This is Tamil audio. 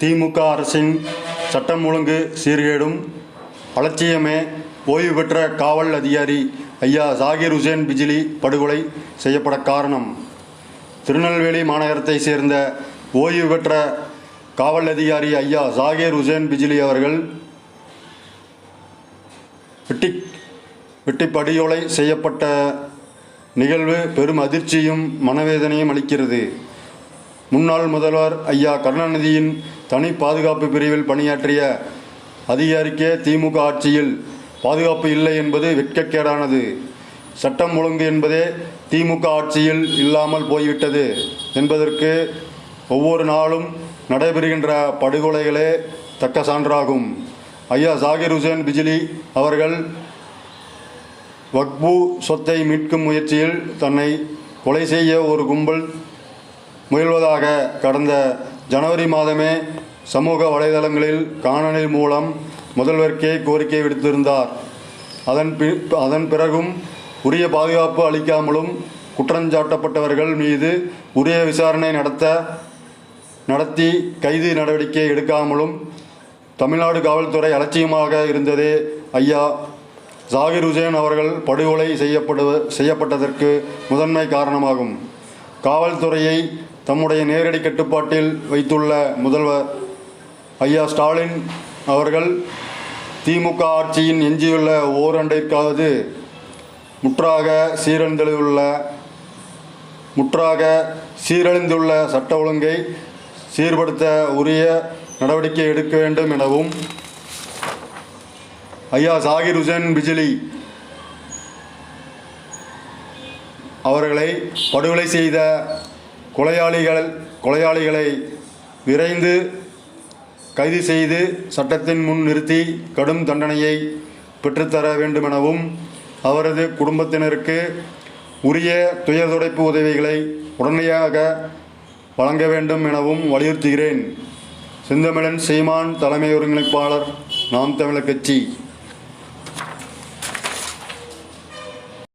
திமுக அரசின் சட்டம் ஒழுங்கு சீர்கேடும். அலட்சியமே ஓய்வு பெற்ற காவல் அதிகாரி ஐயா ஜாகிர் ஹுசேன் பிஜிலி படுகொலை செய்யப்பட காரணம். திருநெல்வேலி மாநகரத்தை சேர்ந்த ஓய்வு பெற்ற காவல் அதிகாரி ஐயா ஜாகிர் ஹுசேன் பிஜிலி அவர்கள் வெட்டி வெட்டி படுகொலை செய்யப்பட்ட நிகழ்வு பெரும் அதிர்ச்சியும் மனவேதனையும் அளிக்கிறது. முன்னாள் முதல்வர் ஐயா கருணாநிதியின் தனி பாதுகாப்பு பிரிவில் பணியாற்றிய அதிகாரிக்கே திமுக ஆட்சியில் பாதுகாப்பு இல்லை என்பது வெட்கக்கேடானது. சட்டம் ஒழுங்கு என்பதே திமுக ஆட்சியில் இல்லாமல் போய்விட்டது என்பதற்கு ஒவ்வொரு நாளும் நடைபெறுகின்ற படுகொலைகளே தக்க சான்றாகும். ஐயா ஜாகிர் ஹுசேன் பிஜிலி அவர்கள் வக்பு சொத்தை மீட்கும் முயற்சியில் தன்னை கொலை செய்ய ஒரு கும்பல் முயல்வதாக கடந்த ஜனவரி மாதமே சமூக வலைதளங்களில் காணொலி மூலம் முதல்வருக்கே கோரிக்கை விடுத்திருந்தார். அதன் பி அதன் பிறகும் உரிய பாதுகாப்பு அளிக்காமலும் குற்றஞ்சாட்டப்பட்டவர்கள் மீது உரிய விசாரணை நடத்த நடத்தி கைது நடவடிக்கை எடுக்காமலும் தமிழ்நாடு காவல்துறை அலட்சியமாக இருந்ததே ஐயா ஜாகிர் ஹுசேன் அவர்கள் படுகொலை செய்யப்படு செய்யப்பட்டதற்கு முதன்மை காரணமாகும். காவல்துறையை தம்முடைய நேரடி கட்டுப்பாட்டில் வைத்துள்ள முதல்வர் ஐயா ஸ்டாலின் அவர்கள் திமுக ஆட்சியின் எஞ்சியுள்ள ஓராண்டிற்காவது முற்றாக சீரழிந்துள்ள முற்றாக சீரழிந்துள்ள சட்ட ஒழுங்கை சீர்படுத்த உரிய நடவடிக்கை எடுக்க வேண்டும் எனவும் ஐயா சாகிர் ஹுசேன் பிஜிலி அவர்களை படுகொலை செய்த கொலையாளிகள் கொலையாளிகளை விரைந்து கைது செய்து சட்டத்தின் முன் நிறுத்தி கடும் தண்டனையை பெற்றுத்தர வேண்டுமெனவும் அவரது குடும்பத்தினருக்கு உரிய துயர்துடைப்பு உதவிகளை உடனடியாக வழங்க வேண்டும் எனவும் வலியுறுத்துகிறேன். செந்தமிழன் சீமான் தலைமை ஒருங்கிணைப்பாளர் நாம் தமிழர் கட்சி.